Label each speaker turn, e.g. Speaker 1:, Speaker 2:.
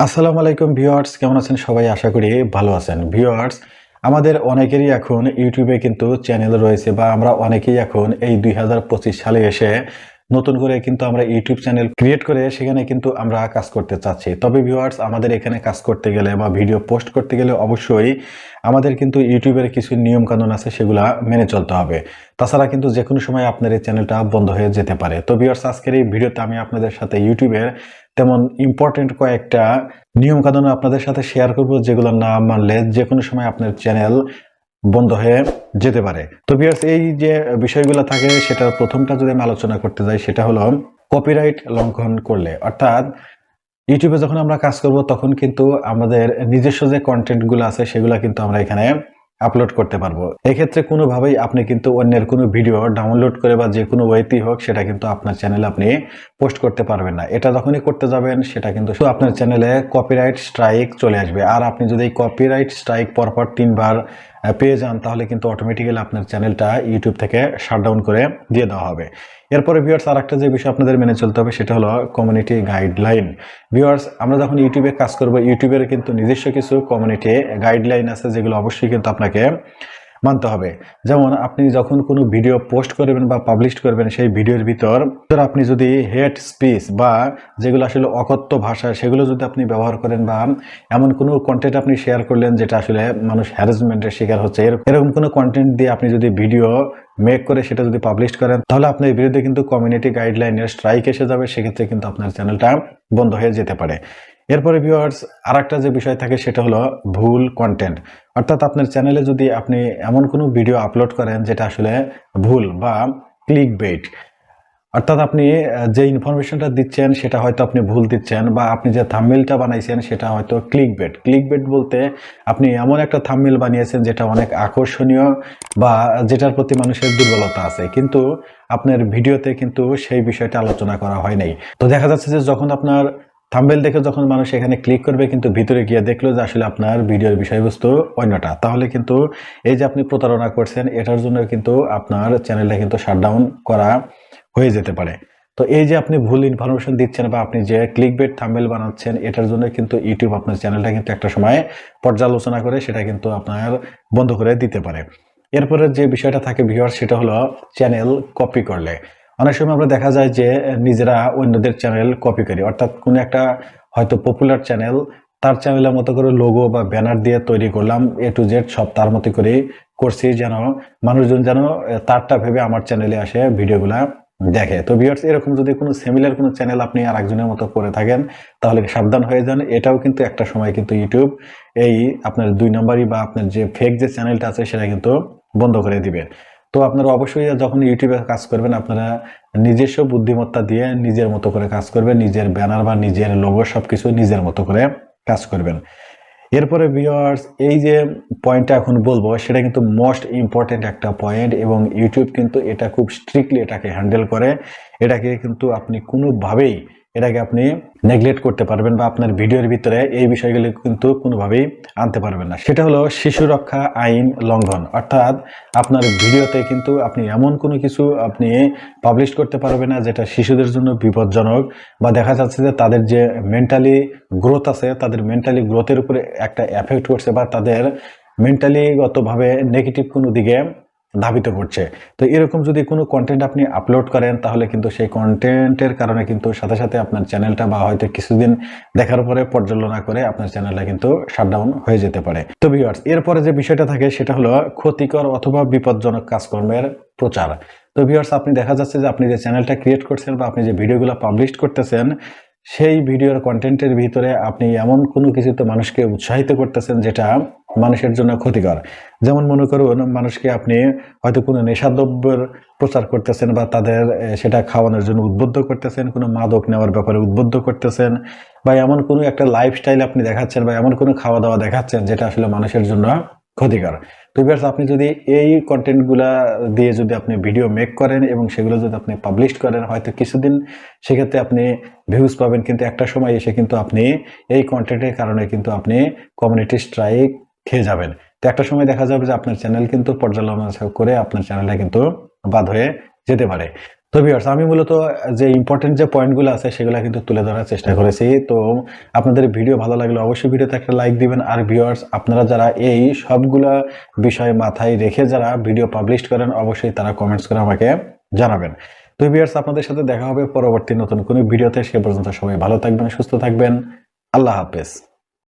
Speaker 1: আসসালামু আলাইকুম ভিউয়ার্স, কেমন আছেন সবাই? আশা করি ভালো আছেন। ভিউয়ার্স, আমাদের অনেকেরই এখন ইউটিউবে কিন্তু চ্যানেল রয়েছে বা আমরা অনেকেই এখন এই দুই হাজার পঁচিশ সালে এসে নতুন করে কিন্তু আমরা ইউটিউব চ্যানেল ক্রিয়েট করে সেখানে কিন্তু আমরা কাজ করতে চাচ্ছি। তবে ভিউয়ার্স আমাদের এখানে কাজ করতে গেলে বা ভিডিও পোস্ট করতে গেলে অবশ্যই আমাদের কিন্তু ইউটিউবের কিছু নিয়ম কানুন আছে, সেগুলা মেনে চলতে হবে। তাছাড়া কিন্তু যে কোনো সময় আপনার এই চ্যানেলটা বন্ধ হয়ে যেতে পারে। তো ভিউয়ার্স আজকের এই ভিডিওতে আমি আপনাদের সাথে ইউটিউবের তেমন ইম্পর্টেন্ট কয়েকটা নিয়ম কানুন আপনাদের সাথে শেয়ার করব যেগুলো না মানলে যে কোনো সময় আপনার চ্যানেল বন্ধ হয়ে যেতে পারে। তো বিয়ার্স এই যে বিষয়গুলো থাকে সেটা প্রথমটা যদি আমি আলোচনা করতে যাই, সেটা হলো কপিরাইট লঙ্ঘন করলে। অর্থাৎ ইউটিউবে যখন আমরা কাজ করব, তখন কিন্তু আমাদের নিজস্ব যে কন্টেন্টগুলো আছে, সেগুলো কিন্তু আমরা এখানে আপলোড করতে পারব। এক্ষেত্রে কোনোভাবেই আপনি কিন্তু অন্যের কোনো ভিডিও ডাউনলোড করে বা যে কোনো ওয়েতেই হোক, সেটা কিন্তু আপনার চ্যানেলে আপনি পোস্ট করতে পারবেন না। এটা যখনই করতে যাবেন, সেটা কিন্তু আপনার চ্যানেলে কপিরাইট স্ট্রাইক চলে আসবে। আর আপনি যদি কপিরাইট স্ট্রাইক পরপর তিনবার পেয়ে যান, তাহলে কিন্তু অটোমেটিক্যালি আপনার চ্যানেলটা ইউটিউব থেকে শাটডাউন করে দিয়ে দেওয়া হবে। এরপরে ভিউয়ার্স আর একটা যে বিষয় আপনাদের মেনে চলতে হবে, সেটা হলো কমিউনিটি গাইডলাইন ভিউয়ার্স আমরা যখন ইউটিউবে কাজ করব ইউটিউবের কিন্তু নিজস্ব কিছু কমিউনিটি গাইডলাইন আছে, যেগুলো অবশ্যই কিন্তু আপনাকে মানতে হবে। যেমন আপনি যখন কোনো ভিডিও পোস্ট করবেন বা পাবলিশ করবেন, সেই ভিডিওর ভিতর ধর আপনি যদি হেড স্পিচ বা যেগুলো আসলে অকথ্য ভাষা সেগুলো যদি আপনি ব্যবহার করেন বা এমন কোনো কন্টেন্ট আপনি শেয়ার করলেন যেটা আসলে মানুষ হ্যারাসমেন্টের শিকার হচ্ছে এর- এরকম কোনো কন্টেন্ট দিয়ে আপনি যদি ভিডিও মেক করে সেটা যদি পাবলিশ করেন, তাহলে আপনার বিরুদ্ধে কিন্তু কমিউনিটি গাইডলাইনের স্ট্রাইক এসে যাবে, সেক্ষেত্রে কিন্তু আপনার চ্যানেলটা বন্ধ হয়ে যেতে পারে। এরপরে ভিউয়ার্স আর একটা যে বিষয় থাকে সেটা হলো ভুল কন্টেন্ট অর্থাৎ আপনার চ্যানেলে যদি আপনি এমন কোনো ভিডিও আপলোড করেন যেটা আসলে ভুল বা ক্লিক বেট অর্থাৎ আপনি যে ইনফরমেশনটা দিচ্ছেন সেটা হয়তো আপনি ভুল দিচ্ছেন বা আপনি যে থাম্বনেলটা বানাইছেন সেটা হয়তো ক্লিক বেট ক্লিক বেট বলতে আপনি এমন একটা থাম্বনেল বানিয়েছেন যেটা অনেক আকর্ষণীয় বা যেটার প্রতি মানুষের দুর্বলতা আছে। কিন্তু আপনার ভিডিওতে কিন্তু সেই বিষয়টা আলোচনা করা হয় নাই। তো দেখা যাচ্ছে যে যখন আপনার থাম্বেল দেখে যখন মানুষ এখানে ক্লিক করবে, কিন্তু ভিতরে গিয়ে দেখল যে আসলে আপনার ভিডিওর বিষয়বস্তু অন্যটা। তাহলে কিন্তু এই যে আপনি প্রতারণা করছেন, এটার জন্য কিন্তু আপনার চ্যানেলটা কিন্তু শাটডাউন করা হয়ে যেতে পারে। তো এই যে আপনি ভুল ইনফরমেশন দিচ্ছেন বা আপনি যে ক্লিক বেট থাম্বেল বানাচ্ছেন, এটার জন্য কিন্তু ইউটিউব আপনার চ্যানেলটা কিন্তু একটা সময় পর্যালোচনা করে সেটা কিন্তু আপনার বন্ধ করে দিতে পারে। এরপরে যে বিষয়টা থাকে ভিউয়ার সেটা হলো চ্যানেল কপি করলে। অনেক সময় আমরা দেখা যায় যে নিজেরা অন্যদের চ্যানেল কপি করি। অর্থাৎ কোনো একটা হয়তো পপুলার চ্যানেল তার চ্যানেলের মতো করে লোগো বা ব্যানার দিয়ে তৈরি করলাম এ টু জেড সব তার মতো করে করছি যেন মানুষজন যেন তারটা ভেবে আমার চ্যানেলে আসে, ভিডিওগুলা দেখে। তো ভিউয়ার্স এরকম যদি কোনো সিমিলার কোনো চ্যানেল আপনি আর একজনের মতো করে থাকেন, তাহলে সাবধান হয়ে যান। এটাও কিন্তু একটা সময় কিন্তু ইউটিউব এই আপনার দুই নম্বরই বা আপনার যে ফেক যে চ্যানেলটা আছে, সেটা কিন্তু বন্ধ করে দিবে। তো আপনারা অবশ্যই যখন ইউটিউবে কাজ করবেন, আপনারা নিজস্ব বুদ্ধিমত্তা দিয়ে নিজের মতো করে কাজ করবেন, নিজের ব্যানার বা নিজের লোগো সবকিছু নিজের মতো করে কাজ করবেন। এরপরে ভিউয়ার্স এই যে পয়েন্টটা এখন বলব, সেটা কিন্তু মোস্ট ইম্পর্টেন্ট একটা পয়েন্ট এবং ইউটিউব কিন্তু এটা খুব স্ট্রিক্টলি এটাকে হ্যান্ডেল করে। এটাকে কিন্তু আপনি কোনোভাবেই এটাকে আপনি নেগলেক্ট করতে পারবেন বা আপনার ভিডিওর ভিতরে এই বিষয়গুলি কিন্তু কোনোভাবেই আনতে পারবেন না। সেটা হলো শিশু রক্ষা আইন লঙ্ঘন। অর্থাৎ আপনার ভিডিওতে কিন্তু আপনি এমন কোনো কিছু আপনি পাবলিশ করতে পারবেন না যেটা শিশুদের জন্য বিপজ্জনক বা দেখা যাচ্ছে যে তাদের যে মেন্টালি গ্রোথ আছে, তাদের মেন্টালি গ্রোথের উপরে একটা এফেক্ট করছে বা তাদের মেন্টালিগতভাবে নেগেটিভ কোনো দিকে ধাবিত করছে। তো এরকম যদি কোনো কন্টেন্ট আপনি আপলোড করেন, তাহলে কিন্তু সেই কন্টেন্টের কারণে কিন্তু সাথে সাথে আপনার চ্যানেলটা বা হয়তো কিছুদিন দেখার পরে পর্যালোচনা করে আপনার চ্যানেলটা কিন্তু শাটডাউন হয়ে যেতে পারে। তো ভিউয়ার্স এরপরে যে বিষয়টা থাকে, সেটা হলো ক্ষতিকর অথবা বিপজ্জনক কাজকর্মের প্রচার। তো ভিউয়ার্স আপনি দেখা যাচ্ছে যে আপনি যে চ্যানেলটা ক্রিয়েট করছেন বা আপনি যে ভিডিওগুলো পাবলিশ করতেছেন, সেই ভিডিওর কন্টেন্টের ভিতরে আপনি এমন কোনো কিছুতে মানুষকে উৎসাহিত করতেছেন যেটা মানুষের জন্য ক্ষতিকর। যেমন মনে করুন, মানুষকে আপনি হয়তো কোনো নেশাদ্রব্যের প্রচার করতেছেন বা তাদের সেটা খাওয়ানোর জন্য উদ্বুদ্ধ করতেছেন, কোনো মাদক নেওয়ার ব্যাপারে উদ্বুদ্ধ করতেছেন বা এমন কোনো একটা লাইফস্টাইল আপনি দেখাচ্ছেন বা এমন কোনো খাওয়া দাওয়া দেখাচ্ছেন যেটা আসলে মানুষের জন্য ক্ষতিকর। তো ভিউয়ার্স আপনি যদি এই কন্টেন্টগুলা দিয়ে যদি আপনি ভিডিও মেক করেন এবং সেগুলো যদি আপনি পাবলিশ করেন, হয়তো কিছুদিন সেক্ষেত্রে আপনি ভিউজ পাবেন, কিন্তু একটা সময় এসে কিন্তু আপনি এই কন্টেন্টের কারণে কিন্তু আপনি কমিউনিটি স্ট্রাইক খেয়ে যাবেন। তো একটা সময় দেখা যাবে যে আপনার চ্যানেল কিন্তু পর্যালোচনা করে আপনার চ্যানেলটা কিন্তু বাদ হয়ে যেতে পারে। তো ভিউয়ার্স আমি মূলত যে ইম্পর্টেন্ট যে পয়েন্টগুলো আছে সেগুলো কিন্তু তুলে ধরার চেষ্টা করেছি। তো আপনাদের ভিডিও ভালো লাগলে অবশ্যই ভিডিওতে একটা লাইক দিবেন। আর ভিউয়ার্স আপনারা যারা এই সবগুলা বিষয় মাথায় রেখে যারা ভিডিও পাবলিশ করেন, অবশ্যই তারা কমেন্টস করে আমাকে জানাবেন। তো ভিউয়ার্স আপনাদের সাথে দেখা হবে পরবর্তী নতুন কোনো ভিডিওতে সে পর্যন্ত সবাই ভালো থাকবেন, সুস্থ থাকবেন। আল্লাহ হাফেজ।